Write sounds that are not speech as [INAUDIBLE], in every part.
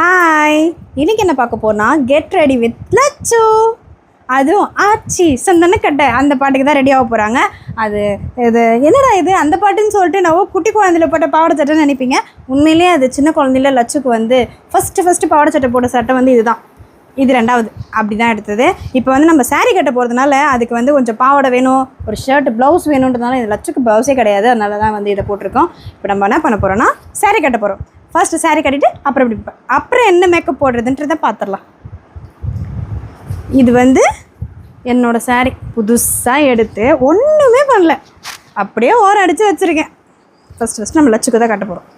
Hi இன்றைக்கி என்ன பார்க்க போனால் கெட் ரெடி வித் லச்சு அதுவும் ஆச்சி சந்தன கட்டை அந்த பாட்டுக்கு தான் ரெடி ஆக போகிறாங்க அது இது என்னடா இது? அந்த பாட்டுன்னு சொல்லிட்டு நான் ஓ, குட்டி குழந்தையில போட்ட பாவாடை சட்டைன்னு நினைப்பீங்க. உண்மையிலேயே அது சின்ன குழந்தையில லச்சுக்கு வந்து ஃபஸ்ட்டு ஃபஸ்ட்டு பாவாடை சட்டை போட்ட சட்டை வந்து இதுதான் இது ரெண்டாவது. அப்படி தான் எடுத்தது. இப்போ வந்து நம்ம சாரீ கட்ட போகிறதுனால அதுக்கு வந்து கொஞ்சம் பாவாடை வேணும் ஒரு ஷர்ட் ப்ளவுஸ் வேணுன்றதுனால இது லட்சுக்கு ப்ளவுஸே கிடையாது. அதனால தான் வந்து இதை போட்டிருக்கோம். இப்போ நம்ம என்ன பண்ண போகிறோம்னா சாரீ கட்ட போகிறோம் ஃபஸ்ட்டு சாரீ கட்டிட்டு அப்புறம் இப்படி அப்புறம் என்ன மேக்கப் போடுறதுன்றதை பார்த்துடலாம் இது வந்து என்னோடய saree புதுசாக எடுத்து ஒன்றுமே பண்ணல. அப்படியே ஓரம் அடித்து வச்சுருக்கேன். ஃபஸ்ட் ஃபஸ்ட் நம்ம லட்சுக்கு தான் கட்ட போகிறோம்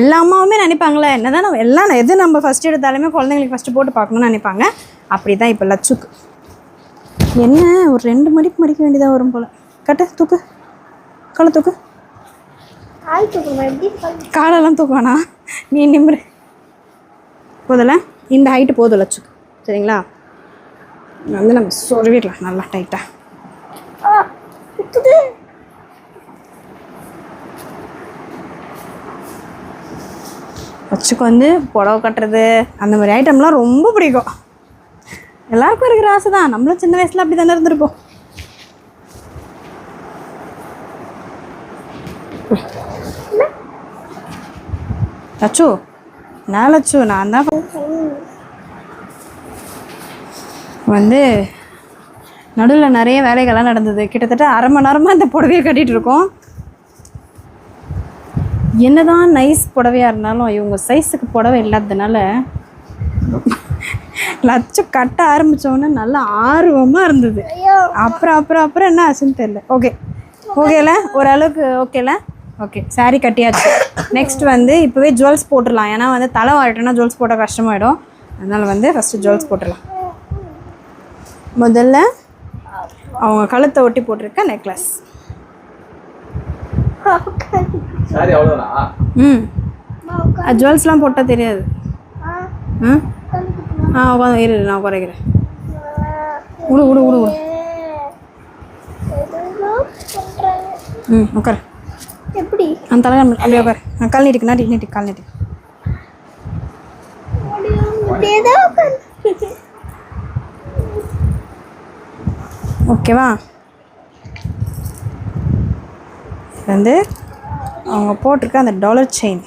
எல்லா அம்மாவுமே நினைப்பாங்களே என்னதான் நம்ம எல்லாம் எது நம்ம ஃபஸ்ட் எடுத்தாலுமே குழந்தைங்களுக்கு ஃபஸ்ட்டு போட்டு பார்க்கணும்னு நினைப்பாங்க. அப்படி தான் இப்போ லட்சுக்கு என்ன ஒரு ரெண்டு மணிக்கு மடிக்க வேண்டியதாக வரும் போல். கட்டு தூக்கு. கலை தூக்கு. தூக்கணும்? எப்படி காலெல்லாம் தூக்குவானா நீ நிம்மரு போதில் இந்த ஹைட்டு போதும் லட்சுக்கு சரிங்களா? வந்து நம்ம சொருவிடலாம். நல்லா டைட்டாக லட்சுக்கு வந்து புடவை கட்டுறது அந்த மாதிரி ஐட்டம்லாம் ரொம்ப பிடிக்கும். எல்லாருக்கும் இருக்கிற ஆசை தான் நம்மளும் சின்ன வயசில் அப்படி தானே இருந்திருப்போம். லட்சு நான் லட்சு நான் தான் வந்து நடுவில் நிறைய வேலைகள்லாம் நடந்தது. கிட்டத்தட்ட அரை மணி நேரமாக இந்த புடவையை கட்டிகிட்டு இருக்கோம். என்னதான் நைஸ் புடவையாக இருந்தாலும் இவங்க சைஸுக்கு புடவை இல்லாததுனால லட்சு கட்ட ஆரம்பித்தோன்னே நல்லா ஆர்வமாக இருந்தது. அப்புறம் அப்புறம் அப்புறம் என்ன ஆச்சுன்னு தெரியல. ஓகே ஓகேல ஓரளவுக்கு ஓகேல ஓகே saree கட்டியாச்சு. நெக்ஸ்ட் வந்து இப்போவே ஜுவல்ஸ் போட்டுடலாம். ஏன்னா வந்து தலை வாழட்டோன்னா ஜுவல்ஸ் போட்டால் கஷ்டமாயிடும். அதனால் வந்து ஃபஸ்ட்டு ஜுவல்ஸ் போட்டுடலாம். முதல்ல அவங்க கழுத்தை ஒட்டி போட்டிருக்க நெக்லஸ் சாரி ம். ஜுவல்ஸ்லாம் போட்டால் தெரியாது. ம்? ஆ உட்காந்து இரு இரு, நான் குறைக்கிறேன். விடு விடு விடு விடு ம் உட்காரு. எப்படி? அந்த தலை அப்படியே உட்காரு நான் கால் நீட்டிக்கு நாட்டி நீட்டி கால் நீட்டி ஓகேவா? வந்து அவங்க போட்டிருக்க அந்த டாலர் செயின்.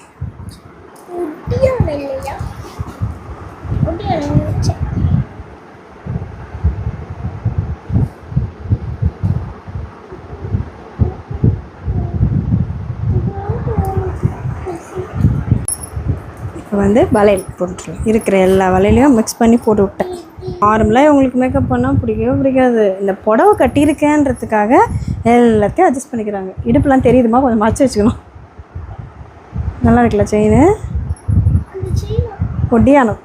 இப்போ வந்து வளையல் போட்டுருவேன் இருக்கிற எல்லா வளையலையும் மிக்ஸ் பண்ணி போட்டு விட்டேன். நார்மலாக இவங்களுக்கு மேக்கப் பண்ணால் பிடிக்கவே பிடிக்காது. இந்த புடவை கட்டியிருக்கேன்றதுக்காக எல்லாத்தையும் அட்ஜஸ்ட் பண்ணிக்கிறாங்க. இடுப்புலாம் தெரியுதுமா? கொஞ்சம் மறைச்சி வச்சுக்கணும். நல்லா இருக்குல்ல செயின் அந்த ஒட்டியானம்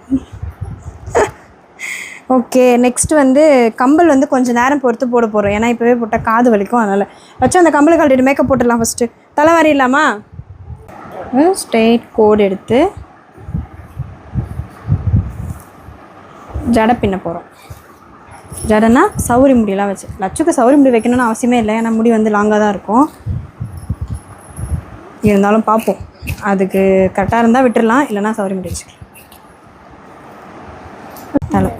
ஓகே நெக்ஸ்ட் வந்து கம்பல் வந்து கொஞ்சம் நேரம் பொறுத்து போட போகிறோம் ஏன்னா இப்போவே போட்டால் காது வலிக்கும் அதனால். வச்சு அந்த கம்பல் கழட்டிட்டு மேக்கப் போட்டுடலாம் ஃபஸ்ட்டு தலைவாரி இல்லாமா? ஸ்ட்ரெயிட் கோடு எடுத்து ஜடை பின்ன போகிறோம் ஜடைனா சௌரி முடியெல்லாம் வச்சு. லட்சுக்கு சௌரி முடி வைக்கணும்னு அவசியமே இல்லை. ஏன்னா முடி வந்து லாங்காக தான் இருக்கும். இருந்தாலும் பார்ப்போம். அதுக்கு கரெக்டாக இருந்தால் விட்டுடலாம் இல்லைன்னா சௌரி முடி வச்சுக்கலாம். தலை.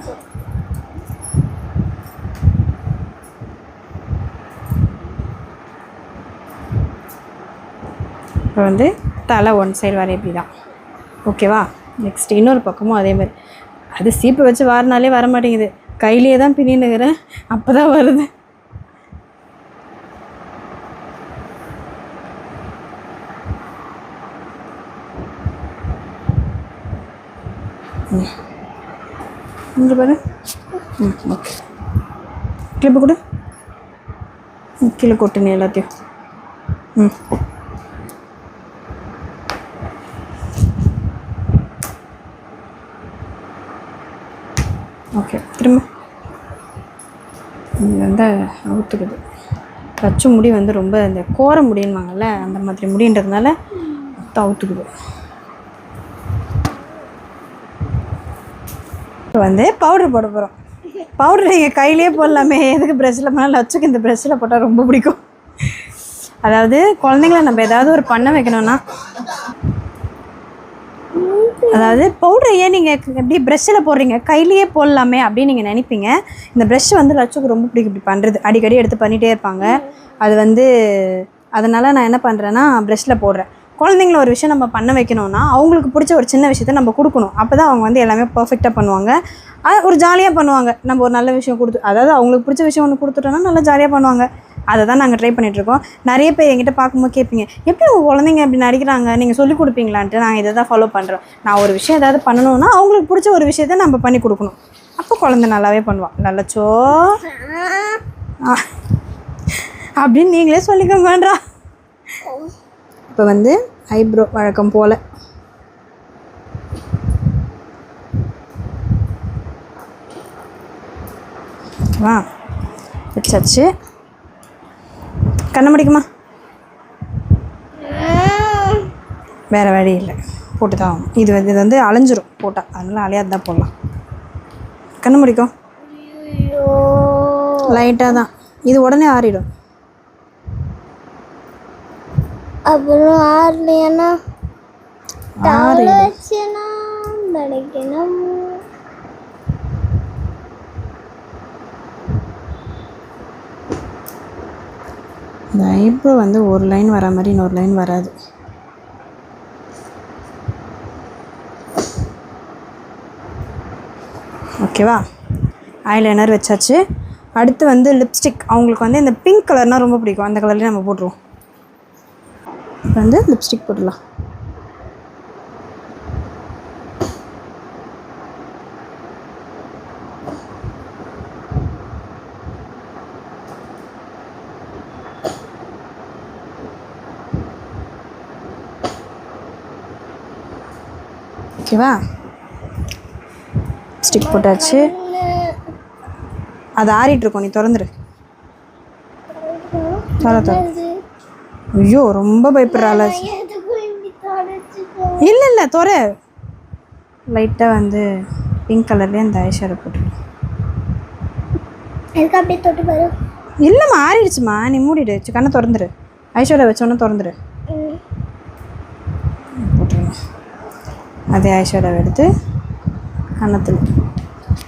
இப்போ வந்து தலை ஒன் சைடு வர இப்படி தான் ஓகேவா நெக்ஸ்ட் இன்னொரு பக்கமும் அதே மாதிரி. அது சீப்பை வச்சு வாரினாலே வர மாட்டேங்குது கையிலேயே தான் பின்னினுக்கிறேன் அப்போ தான் வருது. இங்கே பாரு. ம் ஓகே. கிளிப்பு கொடு. கீழே கொட்டுனே எல்லாத்தையும். ம். ஓகே திரும்ப. இது வந்து அவுத்துக்குது. தச்சு முடி வந்து ரொம்ப இந்த கோர முடின்வாங்கல்ல அந்த மாதிரி முடின்றதுனால மொத்தம் அவுத்துக்குது. இப்போ வந்து பவுடர் போட போகிறோம் பவுடர் நீங்கள் கையிலே போடலாமே. எதுக்கு ப்ரெஷ்ஷில் பண்ணால் லட்சுக்கு இந்த ப்ரெஷ்ஷில் போட்டால் ரொம்ப பிடிக்கும். அதாவது குழந்தைங்கள நம்ம ஏதாவது ஒரு பண்ண வைக்கணும்னா அதாவது பவுடரையே ஏன் நீங்கள் எப்படி ப்ரெஷ்ஷில் போடுறீங்க? கையிலேயே போடலாமே அப்படின்னு நீங்கள் நினைப்பீங்க. இந்த ப்ரெஷ் வந்து லட்சுக்கு ரொம்ப பிடிக்கும். இப்படி பண்ணுறது அடிக்கடி எடுத்து பண்ணிகிட்டே இருப்பாங்க. அது வந்து அதனால் நான் என்ன பண்ணுறேன்னா ப்ரெஷ்ஷில் போடுறேன். குழந்தைங்கள ஒரு விஷயம் நம்ம பண்ண வைக்கணும்னா அவங்களுக்கு பிடிச்ச ஒரு சின்ன விஷயத்த நம்ம கொடுக்கணும். அப்போ தான் அவங்க வந்து எல்லாமே பர்ஃபெக்டாக பண்ணுவாங்க. அது ஒரு ஜாலியாக பண்ணுவாங்க. நம்ம ஒரு நல்ல விஷயம் கொடுத்து அதாவது அவங்களுக்கு பிடிச்ச விஷயம் ஒன்று கொடுத்துட்டோன்னா நல்லா ஜாலியாக பண்ணுவாங்க. அதை தான் நாங்கள் ட்ரை பண்ணிகிட்ருக்கோம் நிறைய பேர் எங்கிட்ட பார்க்கும்போது கேட்பீங்க எப்படி உங்கள் குழந்தைங்க இப்படி நடிக்கிறாங்க? நீங்கள் சொல்லிக் கொடுப்பீங்களான்ட்டு நாங்கள் இதை தான் ஃபாலோ பண்ணுறோம் நான் ஒரு விஷயம் ஏதாவது பண்ணணும்னா அவங்களுக்கு பிடிச்ச ஒரு விஷயத்த நம்ம பண்ணி கொடுக்கணும். அப்போ குழந்தை நல்லாவே பண்ணுவான் நல்லச்சோ. [LAUGHS] அப்படின்னு நீங்களே சொல்லிக்கோங்கன்றா. இப்போ வந்து ஐப்ரோ வழக்கம் போல். வா வச்சாச்சு. கண்ண முடிக்குமா வேறு வழி இல்லை. போட்டு தான் ஆகணும். இது வந்து இது வந்து அலைஞ்சிரும். போட்டால் அதனால் அலையாது தான் போடலாம். கண்ணு முடிக்கும் லைட்டாக தான். இது உடனே ஆறிடும். அப்புறம் ஆறலையானா ஆறிடும். இந்த ஐப்ரோ வந்து ஒரு லைன் வர மாதிரி இன்னொரு லைன் வராது. ஓகேவா ஐலைனர் வச்சாச்சு. அடுத்து வந்து லிப்ஸ்டிக் அவங்களுக்கு வந்து இந்த பிங்க் கலர்னால் ரொம்ப பிடிக்கும். அந்த கலர்லேயே நம்ம போட்டுருவோம். இப்போ வந்து லிப்ஸ்டிக் போட்டுடலாம். ஓகேவா? ஸ்டிக் போட்டாச்சு. அது ஆறிட்டு இருக்கும் நீ திறந்துரு. திற திற ஐயோ ரொம்ப பயப்படுறாள் இல்லை இல்லை துற. லைட்டாக வந்து பிங்க் கலர்லேயே அந்த ஐஷேடோ போட்டு எனக்கு அப்படியே தொட்டு பாரு? இல்லைம்மா ஆறிடுச்சுமா நீ மூடிடு. கண்ணை திறந்துரு. ஐஷேடோ வச்சோன்னே திறந்துரு ம். போட்டுருங்க அதே ஐஷேடோ எடுத்து கன்னத்தில்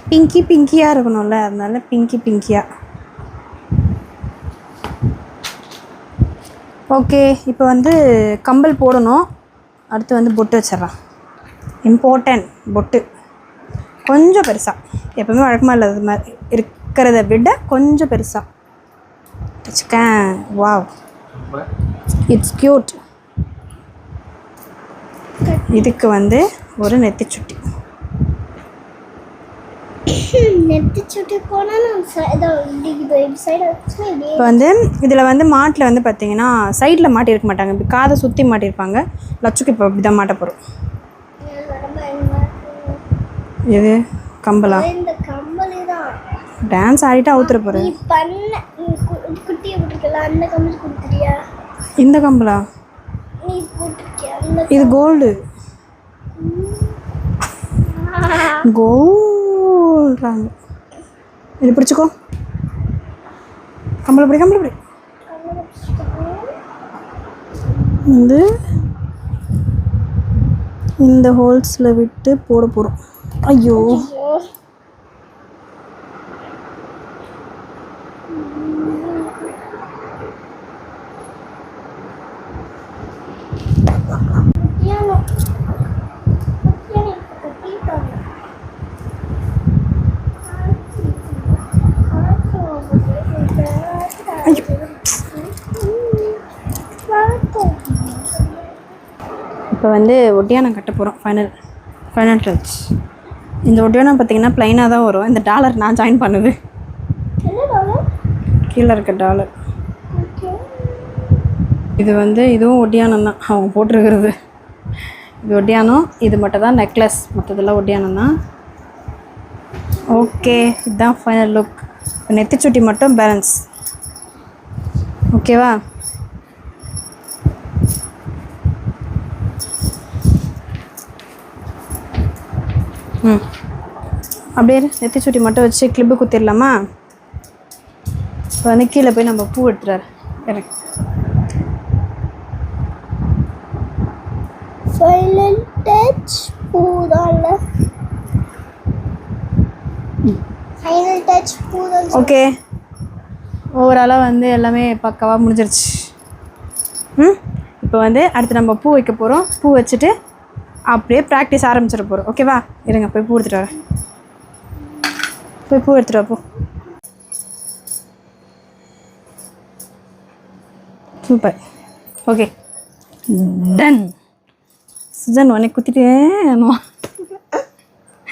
பிங்கி பிங்கியாக இருக்கணும்ல அதனால பிங்கி பிங்கியாக ஓகே இப்போ வந்து கம்பல் போடணும். அடுத்து வந்து பொட்டு வச்சிட்றான் இம்பார்ட்டன்ட் பொட்டு. கொஞ்சம் பெருசாக எப்போவுமே வழக்கமாக இல்லாத மாதிரி இருக்கிறத விட கொஞ்சம் பெருசாக வச்சுக்கேன். வாவ் இட்ஸ் க்யூட் இதுக்கு வந்து ஒரு நெத்திச்சுட்டி. இப்போ வந்து இதில் வந்து மாட்டில் வந்து பார்த்தீங்கன்னா சைடில் மாட்டியிருக்க மாட்டாங்க. இப்படி காதை சுற்றி மாட்டியிருப்பாங்க லட்சுக்கு இப்போ இப்படி தான் மாட்ட போகிறோம் இருக்கு. எது? கம்பலா? இந்த டான்ஸ் ஆடிட்டு அவுத்துற போகிறேன் நீ பண்ண நீ கு- குட்டியை போட்டிருக்கல அந்த கம்பளி கொடுத்துட்டியா இந்த கம்பலா நீ போட்டிருக்கியா அந்த இது கோல்டு. கோல்றாங்க இது பிடிச்சிக்கோ. கம்பளை பிடி கம்பளை பிடி. வந்து இந்த ஹோல்ஸில் விட்டு போட போகிறோம் ஐயோ. இப்போ வந்து ஒட்டியானம் கட்ட போகிறோம் ஃபைனல் ஃபைனல் டச் இந்த ஒட்டியானம் பார்த்தீங்கன்னா ப்ளைனாக தான் வரும். இந்த டாலர் நான் ஜாயின் பண்ணுது. கீழே இருக்க டாலர் இது வந்து இதுவும் ஒட்டியானம் தான் அவங்க போட்டிருக்கிறது. இது ஒட்டியானம் இது மட்டும் தான் நெக்லஸ் மற்றதெல்லாம் ஒட்டியானம் தான். ஓகே இதுதான் ஃபைனல் லுக் நெத்திச்சுட்டி மட்டும் பேலன்ஸ் ஓகேவா ம். அப்படியே நெத்திச்சுட்டி மட்டும் வச்சு கிளிப்பு குத்திடலாமா இப்போ வந்து கீழே போய் நம்ம பூ எடுத்துறாரு எனக்கு Silent Touch ஃபைனல் டச் பூதல். ஓகே ஓவராலாக வந்து எல்லாமே பக்காவாக முடிஞ்சிருச்சு. ம்? இப்போ வந்து அடுத்து நம்ம பூ வைக்க போகிறோம் பூ வச்சுட்டு அப்படியே ப்ராக்டிஸ் ஆரம்பிச்சிட போகிறோம் ஓகேவா இருங்க போய் பூ எடுத்துகிட்டு வரேன். போய் பூ எடுத்துகிட்டு வா பூ. சூப்பர் ஓகே டன் যেন অনেক কুতিরে